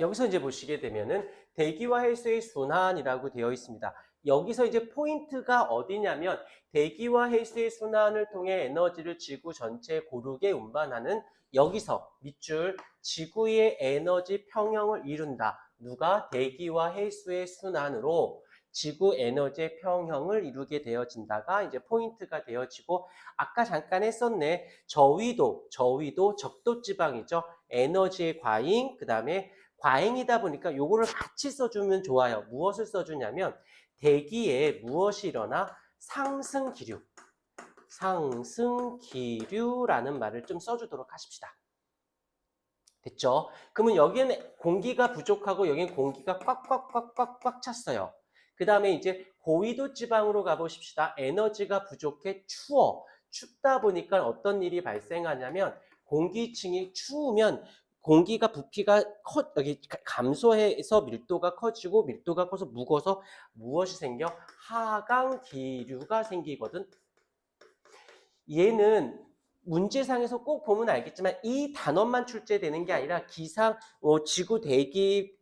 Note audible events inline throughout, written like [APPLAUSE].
여기서 이제 보시게 되면은 대기와 해수의 순환이라고 되어 있습니다. 여기서 이제 포인트가 어디냐면 대기와 해수의 순환을 통해 에너지를 지구 전체에 고르게 운반하는 여기서 밑줄 지구의 에너지 평형을 이룬다. 누가 대기와 해수의 순환으로 지구 에너지의 평형을 이루게 되어진다가 이제 포인트가 되어지고 아까 잠깐 했었네. 저위도, 저위도 적도 지방이죠. 에너지의 과잉, 그 다음에 과잉이다 보니까 요거를 같이 써주면 좋아요. 무엇을 써주냐면 대기에 무엇이 일어나 상승 기류, 상승 기류라는 말을 좀 써주도록 하십시다. 됐죠? 그러면 여기는 공기가 부족하고 여기는 공기가 꽉꽉꽉꽉꽉 찼어요. 그 다음에 이제 고위도 지방으로 가보십시다. 에너지가 부족해 추워. 춥다 보니까 어떤 일이 발생하냐면 공기층이 추우면 공기가 부피가 커, 여기 감소해서 밀도가 커지고 밀도가 커서 묵어서 무엇이 생겨? 하강 기류가 생기거든. 얘는 문제상에서 꼭 보면 알겠지만 이 단어만 출제되는 게 아니라 기상, 어, 지구 대기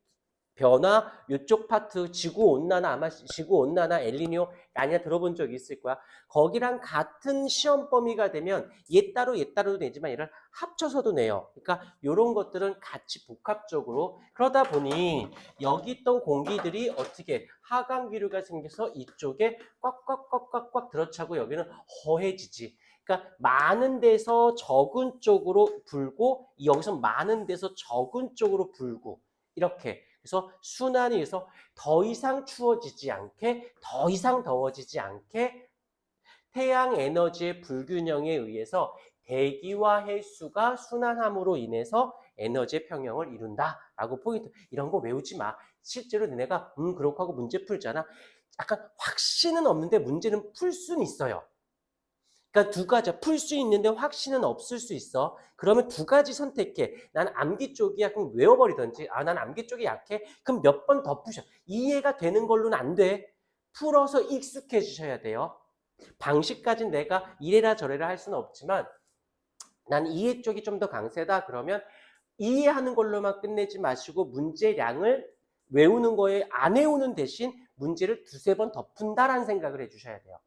변화, 이쪽 파트 지구 온난화 아마 지구 온난화 엘리니오 아니야 들어본 적 있을 거야. 거기랑 같은 시험 범위가 되면 얘 따로 얘 따로도 내지만 얘를 합쳐서도 내요. 그러니까 이런 것들은 같이 복합적으로 그러다 보니 여기 있던 공기들이 어떻게 하강 기류가 생겨서 이쪽에 꽉꽉꽉꽉꽉 들어차고 여기는 허해지지. 그러니까 많은 데서 적은 쪽으로 불고 여기서 많은 데서 적은 쪽으로 불고 이렇게 그래서 순환이 해서 더 이상 추워지지 않게 더 이상 더워지지 않게 태양 에너지의 불균형에 의해서 대기와 해수가 순환함으로 인해서 에너지의 평형을 이룬다라고 포인트. 이런 거 외우지 마. 실제로 너네가 음 그렇고 하고 문제 풀잖아. 약간 확신은 없는데 문제는 풀 수는 있어요 그러니까 두 가지 풀 수 있는데 확신은 없을 수 있어. 그러면 두 가지 선택해. 난 암기 쪽이야. 그럼 외워버리든지. 아, 난 암기 쪽이 약해. 그럼 몇 번 더 푸셔. 이해가 되는 걸로는 안 돼. 풀어서 익숙해지셔야 돼요. 방식까지 내가 이래라 저래라 할 수는 없지만 난 이해 쪽이 좀 더 강세다. 그러면 이해하는 걸로만 끝내지 마시고 문제량을 외우는 거에 안 외우는 대신 문제를 두세 번 더 푼다라는 생각을 해주셔야 돼요.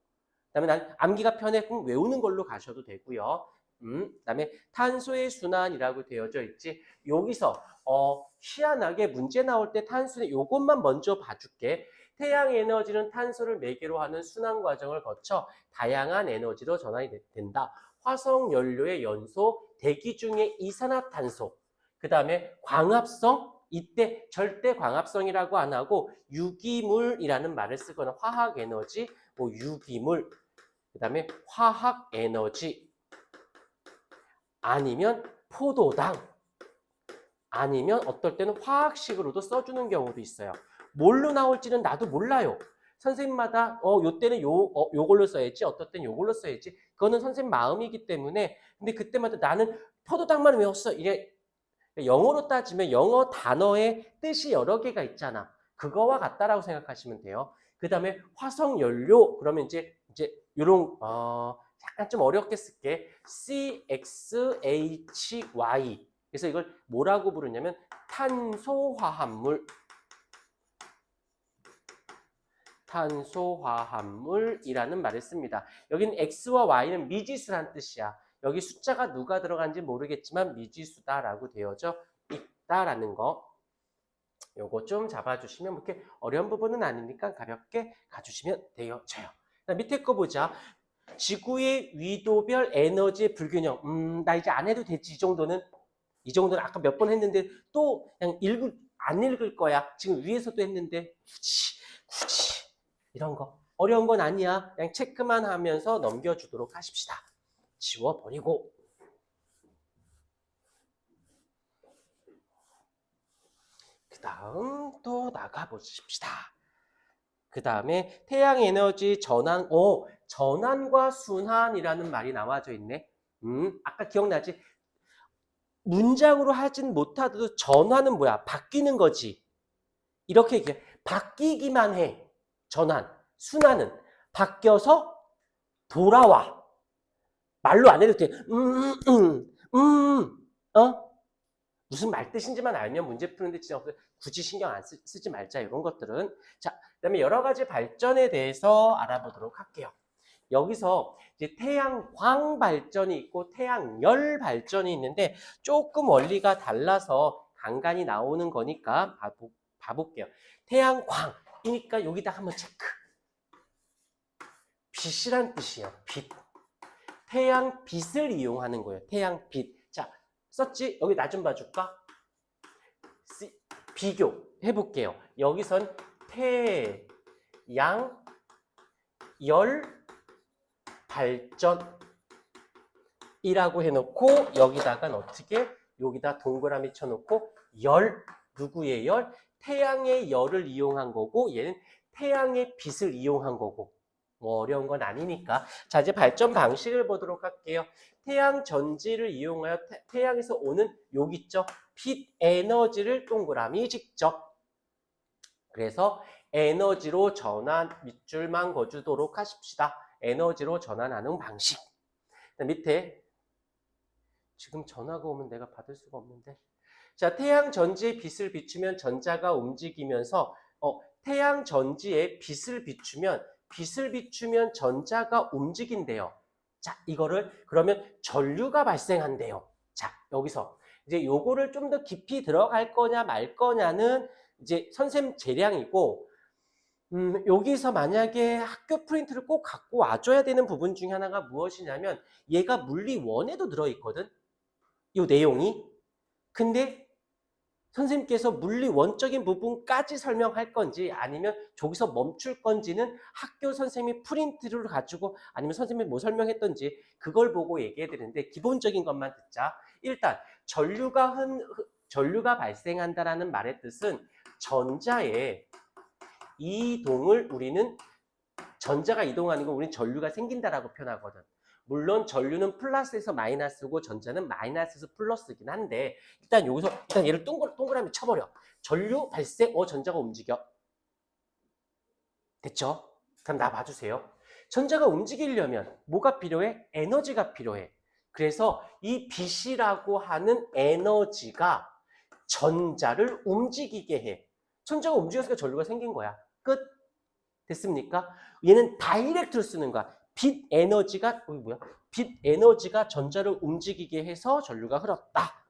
그다음에 난 암기가 편해 외우는 걸로 가셔도 되고요. 음, 그다음에 탄소의 순환이라고 되어져 있지. 여기서 어, 희한하게 문제 나올 때 탄소의 요것만 먼저 봐줄게. 태양 에너지는 탄소를 매개로 하는 순환 과정을 거쳐 다양한 에너지로 전환이 된다. 화석 연료의 연소, 대기 중에 이산화탄소, 그 다음에 광합성, 이때 절대 광합성이라고 안 하고 유기물이라는 말을 쓰거나 화학 에너지, 뭐 유기물, 그 다음에 화학 에너지 아니면 포도당 아니면 어떨 때는 화학식으로도 써주는 경우도 있어요. 뭘로 나올지는 나도 몰라요. 선생님마다 어 요때는 요 어, 요걸로 써야지 어떨 땐 요걸로 써야지. 그거는 선생님 마음이기 때문에. 근데 그때마다 나는 포도당만 외웠어. 이래 영어로 따지면 영어 단어의 뜻이 여러 개가 있잖아. 그거와 같다라고 생각하시면 돼요. 그 다음에 화석 연료 그러면 이제 이제 요런 어 약간 좀 어렵게 쓸게 CXHY 그래서 이걸 뭐라고 부르냐면 탄소화합물 탄소화합물이라는 말을 씁니다. 여기는 X와 Y는 미지수란 뜻이야. 여기 숫자가 누가 들어간지 모르겠지만 미지수다라고 되어져 있다라는 거. 요거 좀 잡아주시면 그렇게 어려운 부분은 아니니까 가볍게 가주시면 되어져요. 밑에 거 보자. 지구의 위도별 에너지 불균형. 음, 나 이제 안 해도 되지. 이 정도는. 이 정도는 아까 몇 번 했는데 또 그냥 읽을, 안 읽을 거야. 지금 위에서도 했는데 굳이, 굳이. 이런 거. 어려운 건 아니야. 그냥 체크만 하면서 넘겨주도록 하십시다. 지워버리고. 그 다음 또 나가보십시다. 그 다음에 태양 에너지 전환, 오, 전환과 순환이라는 말이 나와져 있네. 음, 아까 기억나지? 문장으로 하진 못하도 전환은 뭐야? 바뀌는 거지. 이렇게 얘기해. 바뀌기만 해. 전환. 순환은 바뀌어서 돌아와. 말로 안 해도 돼. 음, 음, 음, 어? 무슨 말 뜻인지만 알면 문제 푸는데 진짜 없어요. 굳이 신경 안 쓰, 쓰지 말자 이런 것들은 자 그다음에 여러 가지 발전에 대해서 알아보도록 할게요. 여기서 이제 태양광 발전이 있고 태양열 발전이 있는데 조금 원리가 달라서 간간히 나오는 거니까 봐보, 봐볼게요. 태양광이니까 여기다 한번 체크. 빛이란 뜻이에요. 빛. 태양 빛을 이용하는 거예요. 태양 빛. 자, 썼지? 여기 나 좀 봐줄까? 시- 비교 해볼게요. 여기선 태 양 열 발전 이라고 해놓고 여기다가 어떻게 여기다 동그라미 쳐놓고 열 누구의 열? 태양의 열을 이용한 거고 얘는 태양의 빛을 이용한 거고 뭐 어려운 건 아니니까 자 이제 발전 방식을 보도록 할게요. 태양 전지를 이용하여 태, 태양에서 오는 여기 있죠 빛 에너지를 동그라미 직접 그래서 에너지로 전환 밑줄만 거주도록 하십시다. 에너지로 전환하는 방식. 밑에 지금 전화가 오면 내가 받을 수가 없는데. 자, 태양 전지에 빛을 비추면 전자가 움직이면서 어, 태양 전지에 빛을 비추면 빛을 비추면 전자가 움직인대요. 자, 이거를 그러면 전류가 발생한대요. 자, 여기서 이제 요거를 좀 더 깊이 들어갈 거냐 말 거냐는 이제 선생님 재량이고 음, 여기서 만약에 학교 프린트를 꼭 갖고 와줘야 되는 부분 중에 하나가 무엇이냐면 얘가 물리 원에도 들어있거든. 이 내용이. 근데 선생님께서 물리 원적인 부분까지 설명할 건지 아니면 저기서 멈출 건지는 학교 선생님이 프린트를 가지고 아니면 선생님이 뭐 설명했던지 그걸 보고 얘기해 드리는데 기본적인 것만 듣자. 일단 전류가 흔, 흔- 전류가 발생한다라는 말의 뜻은 전자에 이동을 우리는 전자가 이동하는 건 우리는 전류가 생긴다라고 표현하거든. 물론 전류는 플러스에서 마이너스고 전자는 마이너스에서 플러스이긴 한데 일단 여기서 일단 얘를 동글, 동그라미 쳐버려. 전류 발생, 어 전자가 움직여. 됐죠? 그럼 나 봐주세요. 전자가 움직이려면 뭐가 필요해? 에너지가 필요해. 그래서 이 빛이라고 하는 에너지가 전자를 움직이게 해. 전자가 움직였으니까 전류가 생긴 거야. 끝. 됐습니까? 얘는 다이렉트로 쓰는 거야. 빛 에너지가 여기 뭐야? 빛 에너지가 전자를 움직이게 해서 전류가 흘렀다.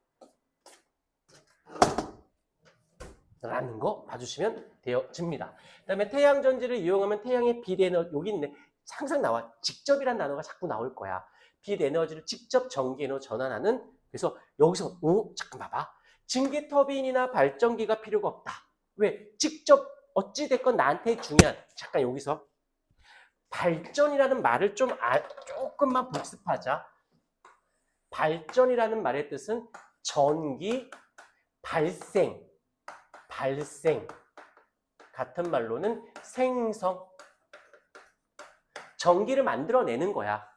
라는 거 봐주시면 되어집니다. 그다음에 태양 전지를 이용하면 태양의 빛 에너지 여기 있네. 항상 나와. 직접이란 단어가 자꾸 나올 거야. 빛 에너지를 직접 전기로 전환하는 그래서 여기서 오 잠깐 봐봐. 증기 터빈이나 발전기가 필요가 없다. 왜? 직접 어찌 됐건 나한테 중요한 잠깐 여기서 발전이라는 말을 좀 아, 조금만 복습하자. 발전이라는 말의 뜻은 전기 발생, 발생 같은 말로는 생성, 전기를 만들어내는 거야.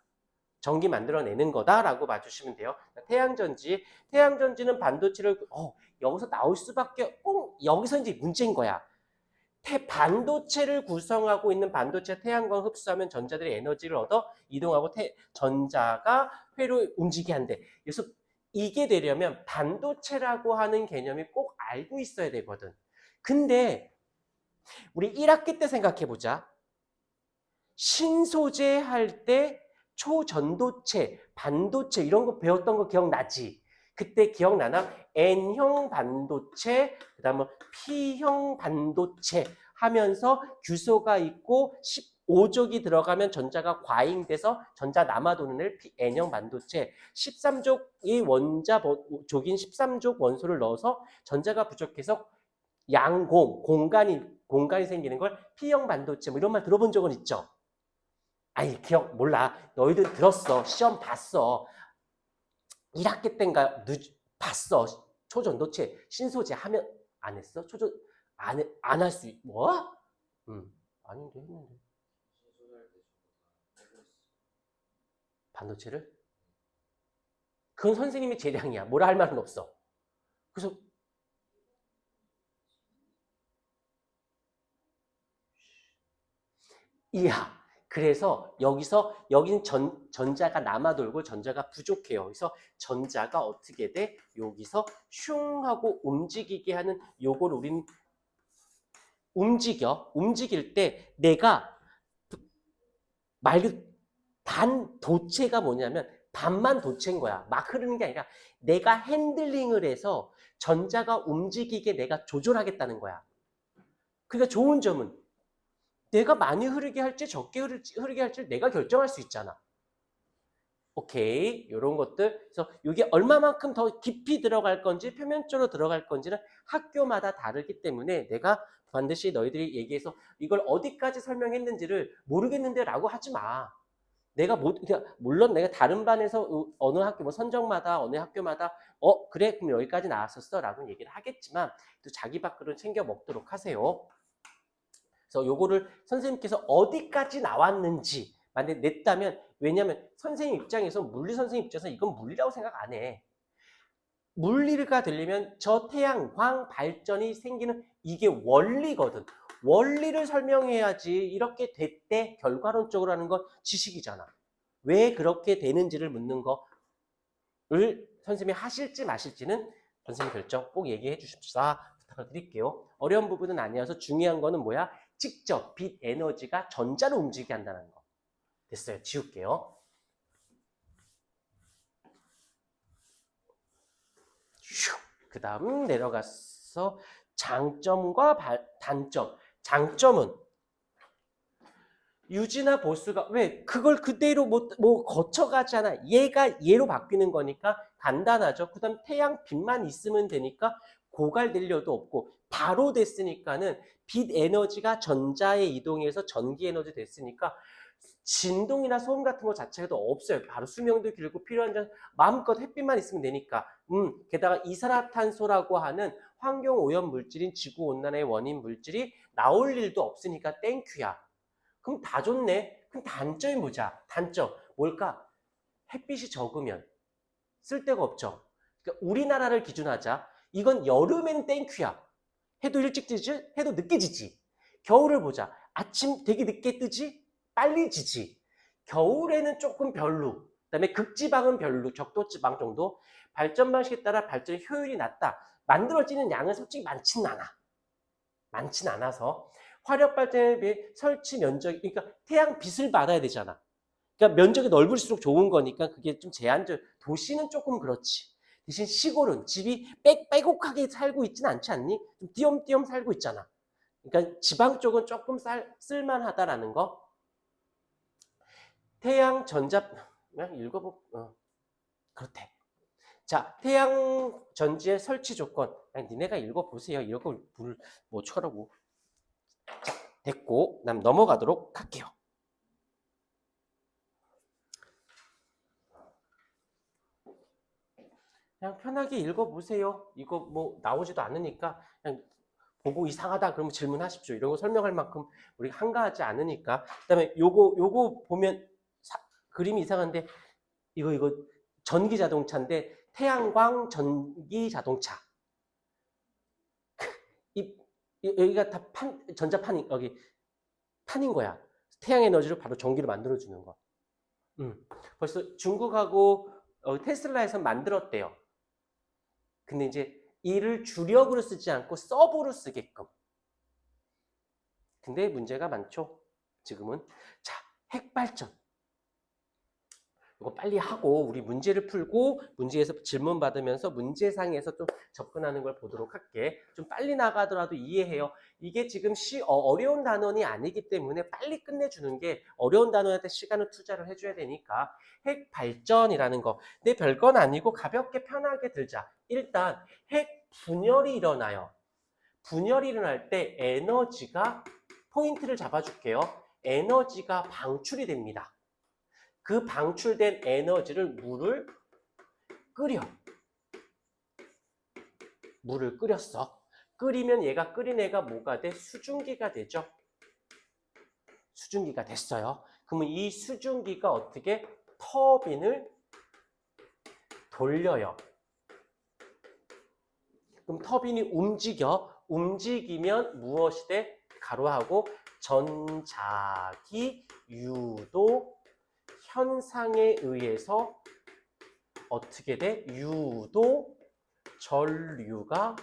전기 만들어내는 거다라고 봐주시면 돼요. 태양전지, 태양전지는 반도체를 어, 여기서 나올 수밖에 꼭 여기서 이제 문제인 거야. 태 반도체를 구성하고 있는 반도체 태양광 흡수하면 전자들이 에너지를 얻어 이동하고 태, 전자가 회로 움직이게 한대. 그래서 이게 되려면 반도체라고 하는 개념이 꼭 알고 있어야 되거든. 근데 우리 1학기 때 생각해 보자. 신소재 할 때 초전도체, 반도체 이런 거 배웠던 거 기억나지? 그때 기억나나? N형 반도체, 그 다음에 P형 반도체 하면서 규소가 있고 15족이 들어가면 전자가 과잉돼서 전자 남아도는 을 N형 반도체 13족이 원자 족인 13족 원소를 넣어서 전자가 부족해서 양공, 공간이, 공간이 생기는 걸 P형 반도체 뭐 이런 말 들어본 적은 있죠? 아니 기억 몰라 너희들 들었어 시험 봤어 1학기 때인가 늦 봤어. 초전도체 신소재 하면 안 했어? 초전 안 안 할 수 뭐? 음 아닌데 했는데. 반도체를? 그건 선생님이 재량이야. 뭐라 할 말은 없어. 그래서 이야 그래서 여기서 여기는 전, 전자가 남아 돌고 전자가 부족해요. 그래서 전자가 어떻게 돼? 여기서 슝 하고 움직이게 하는 요걸 우린 움직여. 움직일 때 내가 말 그- 단 도체가 뭐냐면 반만 도체인 거야. 막 흐르는 게 아니라 내가 핸들링을 해서 전자가 움직이게 내가 조절하겠다는 거야. 그러니까 좋은 점은 내가 많이 흐르게 할지 적게 흐르게 할지 내가 결정할 수 있잖아. 오케이. 이런 것들. 그래서 이게 얼마만큼 더 깊이 들어갈 건지 표면적으로 들어갈 건지는 학교마다 다르기 때문에 내가 반드시 너희들이 얘기해서 이걸 어디까지 설명했는지를 모르겠는데 라고 하지 마. 내가 못, 그냥 물론 내가 다른 반에서 어- 어느 학교, 뭐 선정마다 어느 학교마다 어, 그래, 그럼 여기까지 나왔었어 라고 얘기를 하겠지만 또 자기 밖으로 챙겨 먹도록 하세요. 그래서 요거를 선생님께서 어디까지 나왔는지 만약에 냈다면 왜냐면 선생님 입장에서 물리 선생님 입장에서 이건 물리라고 생각 안 해. 물리가 되려면 저 태양광 발전이 생기는 이게 원리거든. 원리를 설명해야지 이렇게 됐대 결과론적으로 하는 건 지식이잖아. 왜 그렇게 되는지를 묻는 거를 선생님이 하실지 마실지는 선생님 결정 꼭 얘기해 주십사 부탁드릴게요. 어려운 부분은 아니어서 중요한 거는 뭐야? 직접 빛 에너지가 전자를 움직이게 한다는 거. 됐어요. 지울게요. 그 다음 내려가서 장점과 발- 단점. 장점은 유지나 보수가 왜 그걸 그대로 뭐, 뭐 거쳐가잖아. 얘가 얘로 바뀌는 거니까 간단하죠. 그 다음 태양 빛만 있으면 되니까 고갈될 일도 없고 바로 됐으니까는 빛 에너지가 전자에 이동해서 전기 에너지 됐으니까 진동이나 소음 같은 거 자체도 없어요. 바로 수명도 길고 필요한 점 마음껏 햇빛만 있으면 되니까. 음, 게다가 이산화탄소라고 하는 환경 오염 물질인 지구 온난화의 원인 물질이 나올 일도 없으니까 땡큐야. 그럼 다 좋네. 그럼 단점이 뭐자? 단점 뭘까? 햇빛이 적으면 쓸 데가 없죠. 그러니까 우리나라를 기준하자. 이건 여름에는 땡큐야. 해도 일찍 지지, 해도 늦게 지지. 겨울을 보자. 아침 되게 늦게 뜨지, 빨리 지지. 겨울에는 조금 별로. 그다음에 극지방은 별로, 적도지방 정도. 발전 방식에 따라 발전 효율이 낮다. 만들어지는 양은 솔직히 많지는 않아. 많지는 않아서 화력 발전에 비해 설치 면적이 그러니까 태양 빛을 받아야 되잖아. 그러니까 면적이 넓을수록 좋은 거니까 그게 좀 제한적. 도시는 조금 그렇지. 대신 시골은 집이 빽 빼곡하게 살고 있진 않지 않니? 좀 띄엄띄엄 살고 있잖아. 그러니까 지방 쪽은 조금 쌀, 쓸만하다라는 거. 태양 전자 그냥 읽어보 어. 그렇대. 자, 태양 전지의 설치 조건. 그냥 니네가 읽어보세요. 이거 물 뭐 어쩌라고. 자, 됐고, 그다음 넘어가도록 할게요. 그냥 편하게 읽어보세요. 이거 뭐 나오지도 않으니까 그냥 보고 이상하다 그러면 질문하십시오. 이런 거 설명할 만큼 우리가 한가하지 않으니까. 그다음에 요거 요거 보면 사- 그림이 이상한데 이거 이거 전기 자동차인데 태양광 전기 자동차. [LAUGHS] 이, 이- 여기가 다 판, 전자판이 여기 판인 거야. 태양 에너지로 바로 전기를 만들어 주는 거. 음. 벌써 중국하고 어, 테슬라에서 만들었대요. 근데 이제 이를 주력으로 쓰지 않고 서브로 쓰게끔. 근데 문제가 많죠. 지금은 자 핵발전. 이거 빨리 하고 우리 문제를 풀고 문제에서 질문 받으면서 문제상에서 좀 접근하는 걸 보도록 할게. 좀 빨리 나가더라도 이해해요. 이게 지금 시, 어, 어려운 단원이 아니기 때문에 빨리 끝내주는 게 어려운 단원한테 시간을 투자를 해줘야 되니까 핵 발전이라는 거. 근데 별건 아니고 가볍게 편하게 들자. 일단 핵 분열이 일어나요. 분열이 일어날 때 에너지가 포인트를 잡아줄게요. 에너지가 방출이 됩니다. 그 방출된 에너지를 물을 끓여. 물을 끓였어. 끓이면 얘가 끓인 애가 뭐가 돼? 수증기가 되죠. 수증기가 됐어요. 그러면 이 수증기가 어떻게 터빈을 돌려요. 그럼 터빈이 움직여 움직이면 무엇이 돼? 가로하고 전자기 유도 현상에 의해서 어떻게 돼? 유도 전류가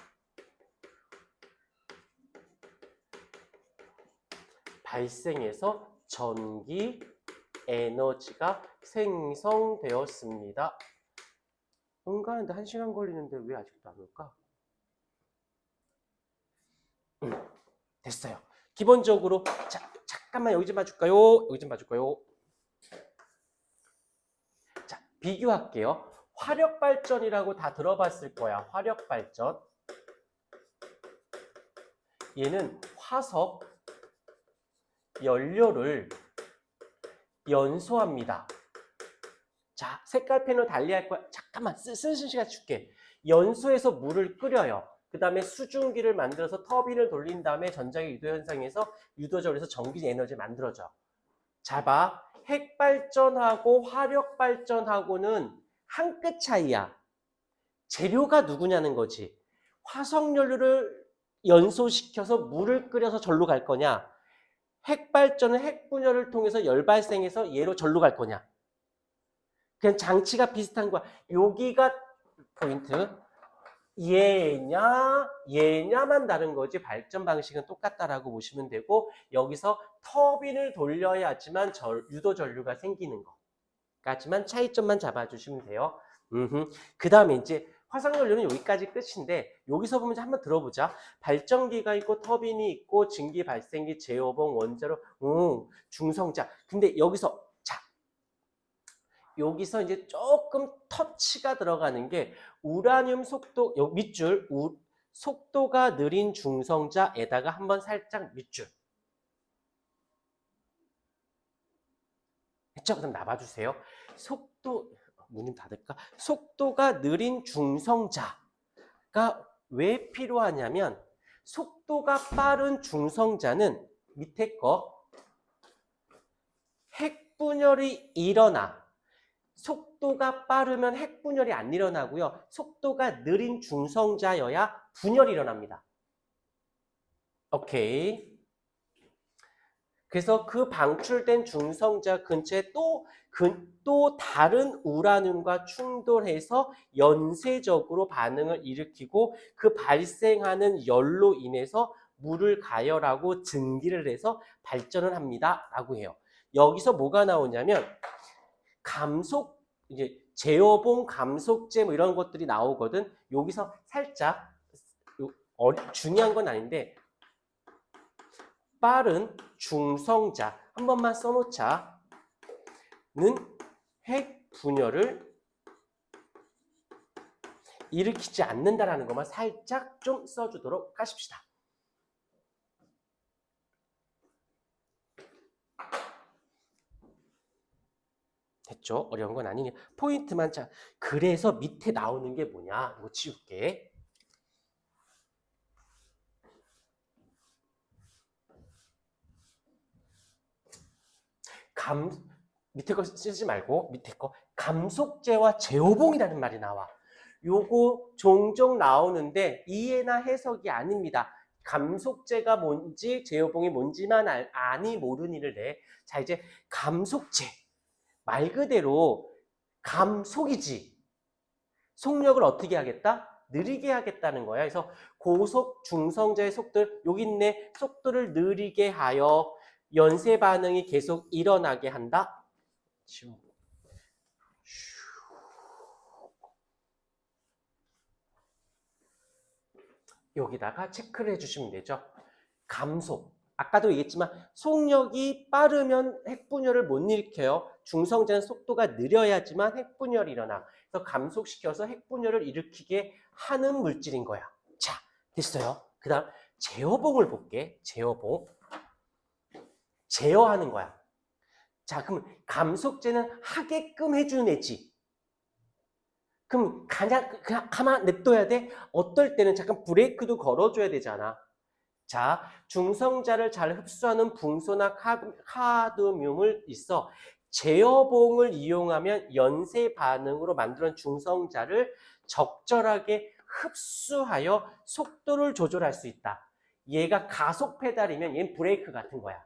발생해서 전기 에너지가 생성되었습니다. 응가하는데 한 시간 걸리는데 왜 아직도 안 올까? 음, 됐어요. 기본적으로 자, 잠깐만 여기 좀 봐줄까요? 여기 좀 봐줄까요? 자, 비교할게요. 화력 발전이라고 다 들어봤을 거야. 화력 발전. 얘는 화석 연료를 연소합니다. 자, 색깔펜으로 달리할 거야. 잠깐만, 쓰, 쓰는 시간 줄게. 연소해서 물을 끓여요. 그 다음에 수증기를 만들어서 터빈을 돌린 다음에 전자기 유도 현상에서 유도절에서 전기 에너지를 만들어져. 자, 봐. 핵발전하고 화력발전하고는 한 끗 차이야. 재료가 누구냐는 거지. 화석연료를 연소시켜서 물을 끓여서 절로 갈 거냐. 핵발전은 핵분열을 통해서 열발생해서 얘로 절로 갈 거냐. 그냥 장치가 비슷한 거야. 여기가 포인트. 얘냐, 얘냐만 다른 거지 발전 방식은 똑같다라고 보시면 되고 여기서 터빈을 돌려야지만 절, 유도 전류가 생기는 거까지만 차이점만 잡아주시면 돼요. 그 다음에 이제 화석연료는 여기까지 끝인데 여기서 보면 한번 들어보자. 발전기가 있고 터빈이 있고 증기 발생기 제어봉 원자로 음, 중성자. 근데 여기서 자 여기서 이제 조금 터치가 들어가는 게 우라늄 속도 요 밑줄 우, 속도가 느린 중성자에다가 한번 살짝 밑줄. 했죠? 그럼 나봐주세요. 속도 문좀 닫을까? 속도가 느린 중성자가 왜 필요하냐면 속도가 빠른 중성자는 밑에 거 핵분열이 일어나 속도가 빠르면 핵분열이 안 일어나고요. 속도가 느린 중성자여야 분열이 일어납니다. 오케이. 그래서 그 방출된 중성자 근처에 또, 근, 또 다른 우라늄과 충돌해서 연쇄적으로 반응을 일으키고 그 발생하는 열로 인해서 물을 가열하고 증기를 해서 발전을 합니다. 라고 해요. 여기서 뭐가 나오냐면 감속, 이제 제어봉, 감속제 뭐 이런 것들이 나오거든. 여기서 살짝 요- 어- 중요한 건 아닌데 빠른 중성자 한 번만 써놓자. 는 핵 분열을 일으키지 않는다라는 것만 살짝 좀 써주도록 하십시다. 됐죠? 어려운 건 아니니 포인트만 자. 그래서 밑에 나오는 게 뭐냐? 이거 지울게. 감 밑에 거 쓰지 말고 밑에 거 감속제와 제오봉이라는 말이 나와. 요거 종종 나오는데 이해나 해석이 아닙니다. 감속제가 뭔지 제오봉이 뭔지만 알, 아니 모르니를 내. 자 이제 감속제 말 그대로 감속이지. 속력을 어떻게 하겠다? 느리게 하겠다는 거야. 그래서 고속 중성자의 속도를 여기 있네. 속도를 느리게 하여 연쇄 반응이 계속 일어나게 한다. 여기다가 체크를 해주시면 되죠. 감속. 아까도 얘기했지만 속력이 빠르면 핵분열을 못 일으켜요. 중성자는 속도가 느려야지만 핵분열이 일어나. 그래서 감속시켜서 핵분열을 일으키게 하는 물질인 거야. 자, 됐어요. 그 다음 제어봉을 볼게. 제어봉. 제어하는 거야. 자, 그럼 감속제는 하게끔 해주는 애지. 그럼 그냥, 그냥 가만 냅둬야 돼? 어떨 때는 잠깐 브레이크도 걸어줘야 되잖아. 자, 중성자를 잘 흡수하는 붕소나 카드, 카드뮴을 있어. 제어봉을 이용하면 연쇄 반응으로 만드는 중성자를 적절하게 흡수하여 속도를 조절할 수 있다. 얘가 가속 페달이면 얘는 브레이크 같은 거야.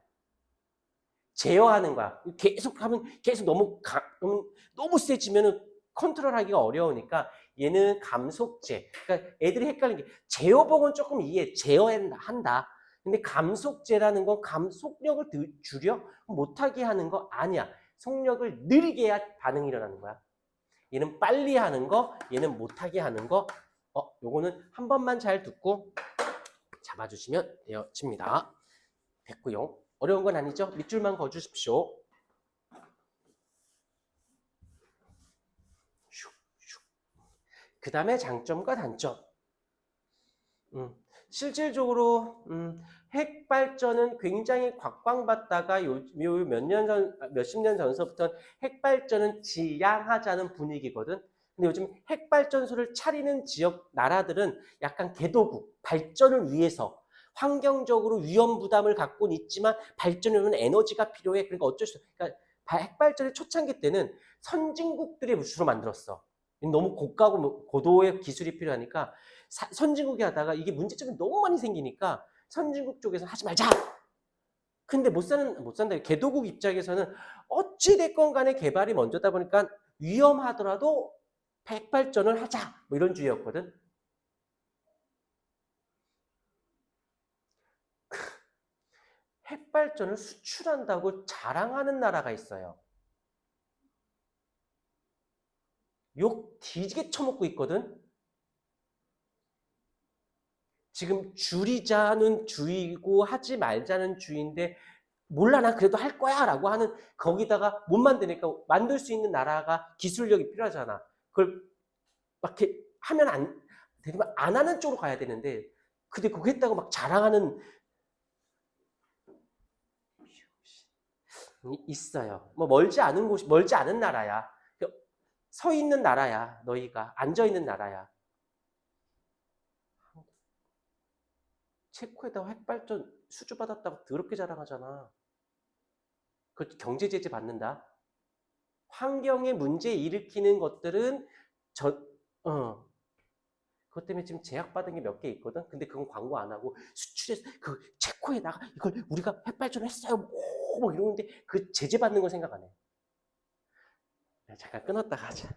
제어하는 거야. 계속 하면 계속 너무 가, 음, 너무 세지면은 컨트롤하기가 어려우니까 얘는 감속제. 그러니까 애들이 헷갈리는 게 제어복은 조금 이해, 제어한다. 근데 감속제라는 건 감속력을 드- 줄여 못하게 하는 거 아니야. 속력을 느리게 해야 반응이 일어나는 거야. 얘는 빨리 하는 거, 얘는 못하게 하는 거. 어, 요거는 한 번만 잘 듣고 잡아주시면 되어집니다. 됐고요. 어려운 건 아니죠? 밑줄만 그어주십시오. 그 다음에 장점과 단점. 음, 실질적으로 음, 핵 발전은 굉장히 곽광받다가 몇십 년 전서부터 핵 발전은 지양하자는 분위기거든. 근데 요즘 핵 발전소를 차리는 지역 나라들은 약간 개도국 발전을 위해서 환경적으로 위험 부담을 갖고는 있지만 발전하면 에너지가 필요해. 그러니까 어쩔 수 없어. 그러니까 핵 발전의 초창기 때는 선진국들이 주로 만들었어. 너무 고가고 뭐 고도의 기술이 필요하니까 사- 선진국이 하다가 이게 문제점이 너무 많이 생기니까 선진국 쪽에서 하지 말자. 근데 못 사는 못 산다. 개도국 입장에서는 어찌 됐건 간에 개발이 먼저다 보니까 위험하더라도 핵발전을 하자. 뭐 이런 주의였거든. 핵발전을 수출한다고 자랑하는 나라가 있어요. 욕 뒤지게 처먹고 있거든. 지금 줄이자는 주의고 하지 말자는 주의인데 몰라 나 그래도 할 거야 라고 하는 거기다가 못 만드니까 만들 수 있는 나라가 기술력이 필요하잖아. 그걸 막 이렇게 하면 안 되면 안 하는 쪽으로 가야 되는데 근데 그거 했다고 막 자랑하는 이- 있어요. 뭐 멀지 않은 곳이 멀지 않은 나라야. 서 있는 나라야. 너희가 앉아 있는 나라야. 체코에다가 핵발전 수주 받았다고 더럽게 자랑하잖아. 그 경제 제재 받는다. 환경에 문제 일으키는 것들은 저 어. 그것 때문에 지금 제약받은 게 몇 개 있거든. 근데 그건 광고 안 하고 수출해서 그 체코에다가 이걸 우리가 핵발전을 했어요. 오, 뭐 이러는데 그 제재 받는 거 생각 안 해. 네, 잠깐 끊었다가 하자.